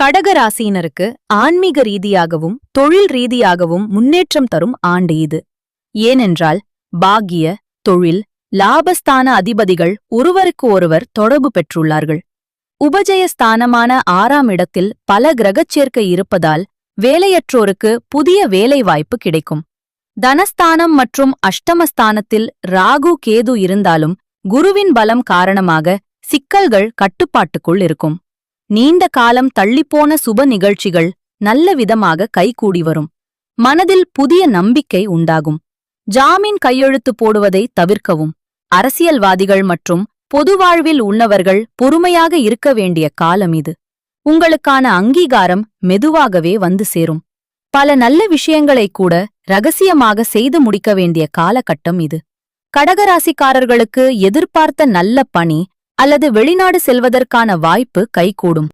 கடகராசியினருக்கு ஆன்மீக ரீதியாகவும் தொழில் ரீதியாகவும் முன்னேற்றம் தரும் ஆண்டு இது. ஏனென்றால் பாகிய தொழில் லாபஸ்தான அதிபதிகள் ஒருவருக்கு ஒருவர் தொடர்பு பெற்றுள்ளார்கள். உபஜயஸ்தானமான ஆறாம் இடத்தில் பல கிரகச் சேர்க்கை இருப்பதால் வேலையற்றோருக்கு புதிய வேலைவாய்ப்பு கிடைக்கும். தனஸ்தானம் மற்றும் அஷ்டமஸ்தானத்தில் ராகு கேது இருந்தாலும் குருவின் பலம் காரணமாக சிக்கல்கள் கட்டுப்பாட்டுக்குள் இருக்கும். நீண்ட காலம் தள்ளிப்போன சுப நிகழ்ச்சிகள் நல்ல விதமாக கைகூடி வரும். மனதில் புதிய நம்பிக்கை உண்டாகும். ஜாமீன் கையெழுத்து போடுவதை தவிர்க்கவும். அரசியல்வாதிகள் மற்றும் பொது வாழ்வில் உள்ளவர்கள் பொறுமையாக இருக்க வேண்டிய காலம் இது. உங்களுக்கான அங்கீகாரம் மெதுவாகவே வந்து சேரும். பல நல்ல விஷயங்களை கூட ரகசியமாக செய்து முடிக்க வேண்டிய காலகட்டம் இது. கடகராசிக்காரர்களுக்கு எதிர்பார்த்த நல்ல பணி அல்லது வெளிநாடு செல்வதற்கான வாய்ப்பு கைகூடும்.